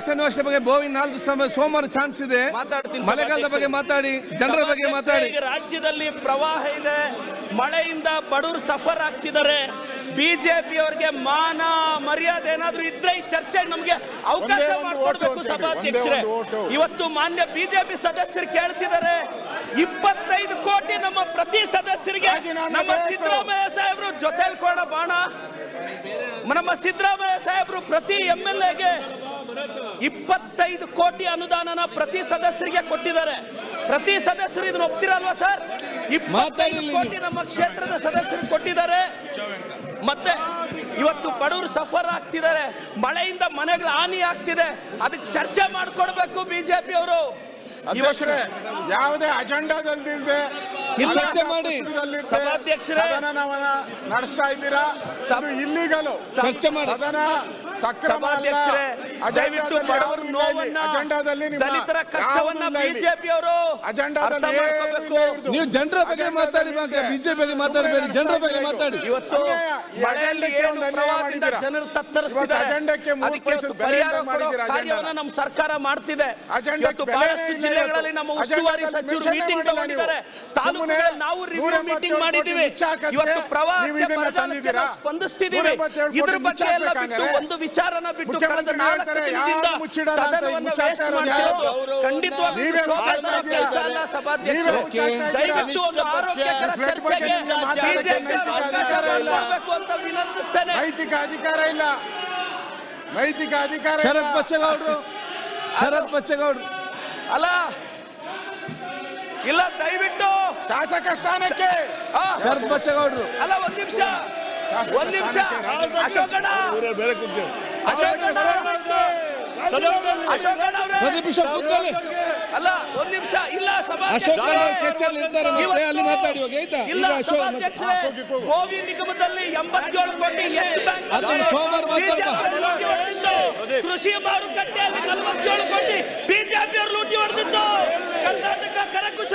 ಶ್ರೀನಿವಾಸ ಬಗ್ಗೆ ಬೋವಿ ನಾಲ್ಕು ಸಮ- ಸೋಮವಾರ ಚಾನ್ಸ್ ಇದೆ. ಮಾತಾಡ್ತೀನಿ ಮಳೆಗಾಲದ ಬಗ್ಗೆ ಮಾತಾಡಿ ಜನರ ಬಗ್ಗೆ ಮಾತಾಡಿ. ಈಗ ರಾಜ್ಯದಲ್ಲಿ ಪ್ರವಾಹ ಇದೆ ಮಳೆಯಿಂದ ಬಡವರು ಸಫರ್ ಆಗ್ತಿದ್ದಾರೆ. ಬಿಜೆಪಿ ಅವರಿಗೆ ಮಾನ ಮರ್ಯಾದೆ ಏನಾದ್ರೂ ಇದ್ರೆ ಈ ಚರ್ಚೆಗೆ ನಮಗೆ ಅವಕಾಶ ಮಾಡಿಕೊಡಬೇಕು ಸಭಾಧ್ಯಕ್ಷರೇ. ಇವತ್ತು ಮಾನ್ಯ ಬಿಜೆಪಿ ಸದಸ್ಯರು ಕೇಳ್ತಿದ್ದಾರೆ ಇಪ್ಪತ್ತೈದು ಕೋಟಿ ನಮ್ಮ ಪ್ರತಿ ನಮ್ಮ. ಸಿದ್ದರಾಮಯ್ಯ ಸಾಹೇಬರು ಜೊತೆಲ್ ಕೊಡ ಬಾಣ. ನಮ್ಮ ಸಿದ್ದರಾಮಯ್ಯ ಸಾಹೇಬರು ಪ್ರತಿ ಎಂ ಎಲ್ ಎಗೆ ಇಪ್ಪತ್ತೈದು ಕೋಟಿ ಅನುದಾನನ ಪ್ರತಿ ಸದಸ್ಯರಿಗೆ ಕೊಟ್ಟಿದ್ದಾರೆ. ಪ್ರತಿ ಸದಸ್ಯರು ಇದನ್ನ ಒಪ್ತಿರಲ್ವಾ ಸರ್? ಇಪ್ಪತ್ತೈದು. ಕೋಟಿ ನಮ್ಮ ಕ್ಷೇತ್ರದ ಸದಸ್ಯರು ಕೊಟ್ಟಿದ್ದಾರೆ. ಮತ್ತೆ ಇವತ್ತು ಬಡವರು ಸಫರ್ ಆಗ್ತಿದ್ದಾರೆ. ಮಳೆಯಿಂದ ಮನೆಗಳ ಹಾನಿ ಆಗ್ತಿದೆ. ಅದಕ್ಕೆ ಚರ್ಚೆ ಮಾಡ್ಕೊಡ್ಬೇಕು ಬಿಜೆಪಿ ಅವರು ಯಾವುದೇ ಅಜೆಂಡಾದಲ್ದಿಲ್ದೆ ಚರ್ಚೆ ಮಾಡಿ. ಸಭಾಧ್ಯಕ್ಷರೇ. ಸದನವನ್ನ ನಡೆಸ್ತಾ ಇದ್ದೀರಾ ಇಲ್ಲಿಗಲು ಚರ್ಚೆ ಮಾಡಿ. ಸಭಾಧ್ಯಕ್ಷರೇ ದಯವಿಟ್ಟು ಬಡವರ. ನೋವನ್ನ ದಲಿತರ ಕಷ್ಟವನ್ನ. ಬಿಜೆಪಿ ಅವರು. ನೀವು ಜನರ ಬಗ್ಗೆ ಮಾತಾಡಿ ಬಿಜೆಪಿ ಬಗ್ಗೆ ಮಾತಾಡಬೇಡಿ ಜನರ ಬಗ್ಗೆ ಮಾತಾಡಿ. ಇವತ್ತು ಮಳೆಯಲ್ಲಿ ಏನು ಪ್ರವಾಹದಿಂದ ಜನರು ತತ್ತರಿಸ್ತಿದ್ದಾರೆ. ಅಜೆಂಡಕ್ಕೆ ಮೂರು ಅದಕ್ಕೆ ಪರಿಹಾರ ಕೊಡೋ ಮಾಡಿದ್ದೀರಾ ಕಾರ್ಯವನ್ನ ನಮ್ಮ ಸರ್ಕಾರ ಮಾಡ್ತಿದೆ. ಇವತ್ತು ಬಹಳಷ್ಟು ಜಿಲ್ಲೆಗಳಲ್ಲಿ. ನಮ್ಮ ಉಸ್ತುವಾರಿ ಸಚಿವರು ಮೀಟಿಂಗ್ ತಗೊಂಡಿದ್ದಾರೆ. ನೀವು. ತಾಲೂಕುಗಳಲ್ಲಿ ನಾವು ರಿವ್ಯೂ ಮೀಟಿಂಗ್ ಮಾಡಿದ್ದೀವಿ. ಇವತ್ತು? ನಾವು ಸ್ಪಂದಿಸ್ತಿದ್ದೀವಿ. ಇದ್ರ ಬಗ್ಗೆ ಎಲ್ಲ ಬಿಟ್ಟು ಒಂದು ವಿಚಾರನ ಬಿಟ್ಟು ಕಳೆದ ನಾಲ್ಕು ದಿನದಿಂದ ಸದನವನ್ನ ವೇಸ್ಟ್ ಮಾಡ್ತಿರೋದು ಖಂಡಿತವಾಗಿ ಕೆಲಸ ಅಲ್ಲ ಸಭಾಧ್ಯಕ್ಷರು? ದಯವಿಟ್ಟು ಒಂದು ಆರೋಗ್ಯಕರ ಚರ್ಚೆಗೆ ಬಿಜೆಪಿ ಅವಕಾಶ ಅಂತ ವಿನಂತಿಸ್ತೇನೆ. ನೈತಿಕ ಅಧಿಕಾರ ಇಲ್ಲ. ನೈತಿಕ ಅಧಿಕಾರ ಶರತ್. ಬಚ್ಚೇಗೌಡರು ಶರತ್ ಬಚ್ಚೇಗೌಡರು ಅಲ್ಲ ಇಲ್ಲ ದಯವಿಟ್ಟು ಶಾಸಕ ಸ್ಥಾನಕ್ಕೆ. ಆ, ಶರತ್ ಬಚ್ಚೇಗೌಡರು ಅಲ್ಲ ಒಂದ್ ನಿಮಿಷ. ಒಂದ್ ನಿಮಿಷ. ಅಶೋಕಣ್ಣ ಅಶೋಕಣ್ಣ ಅಶೋಕಣ್ಣ ಅವ್ರೆ ಅಲ್ಲ ಒಂದ್ ನಿಮಿಷ. ಇಲ್ಲ ಗೋವಿ ನಿಗಮದಲ್ಲಿ ಎಂಬತ್ತೇಳು ಕೋಟಿ ಎಸ್ ಬ್ಯಾಂಕ್ ಕೃಷಿ ಮಾರುಕಟ್ಟೆಯಲ್ಲಿ ನಲವತ್ತೇಳು ಕೋಟಿ ಬಿಜೆಪಿ ಅವರು ಲೂಟಿ ಹೊಡೆದಿದ್ದು ಕರ್ನಾಟಕ ಅಭಿವೃದ್ಧಿ